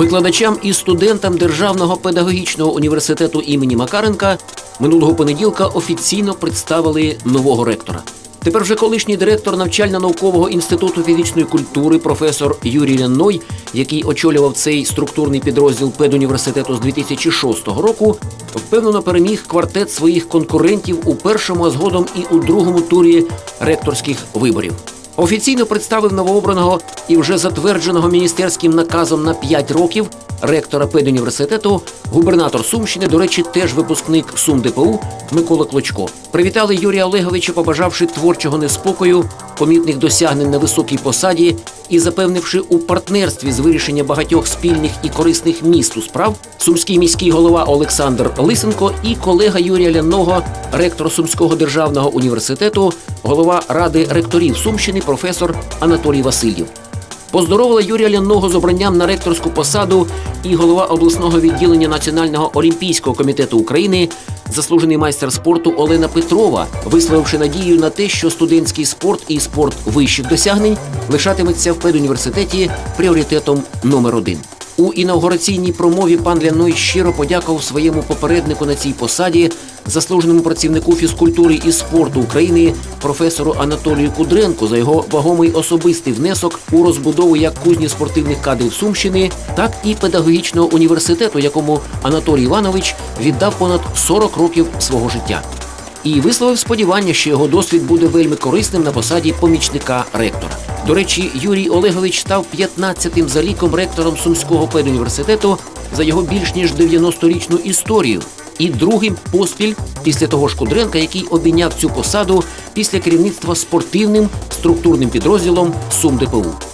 Викладачам і студентам Державного педагогічного університету імені Макаренка минулого понеділка офіційно представили нового ректора. Тепер вже колишній директор навчально-наукового інституту фізичної культури, професор Юрій Ляной, який очолював цей структурний підрозділ педуніверситету з 2006 року, впевнено переміг квартет своїх конкурентів у першому, а згодом і у другому турі ректорських виборів. Офіційно представив новообраного і вже затвердженого міністерським наказом на 5 років ректора педуніверситету, губернатор Сумщини, до речі, теж випускник Сум ДПУ Микола Клочко. Привітали Юрія Олеговича, побажавши творчого неспокою, помітних досягнень на високій посаді і запевнивши у партнерстві з вирішення багатьох спільних і корисних місту справ сумський міський голова Олександр Лисенко і колега Юрія Ляного, ректор Сумського державного університету, голова ради ректорів Сумщини, професор Анатолій Васильєв. Поздоровила Юрія Ляного з обранням на ректорську посаду і голова обласного відділення Національного олімпійського комітету України, заслужений майстер спорту Олена Петрова, висловивши надію на те, що студентський спорт і спорт вищих досягнень лишатиметься в педуніверситеті пріоритетом номер один. У інаугураційній промові пан Ляной щиро подякував своєму попереднику на цій посаді, заслуженому працівнику фізкультури і спорту України, професору Анатолію Кудренку за його вагомий особистий внесок у розбудову як кузні спортивних кадрів Сумщини, так і педагогічного університету, якому Анатолій Іванович віддав понад 40 років свого життя. І висловив сподівання, що його досвід буде вельми корисним на посаді помічника ректора. До речі, Юрій Олегович став 15-тим за ліком ректором Сумського педуніверситету за його більш ніж 90-річну історію. І другим поспіль після того ж Кудренка, який обійняв цю посаду після керівництва спортивним структурним підрозділом СумДПУ. ДПУ.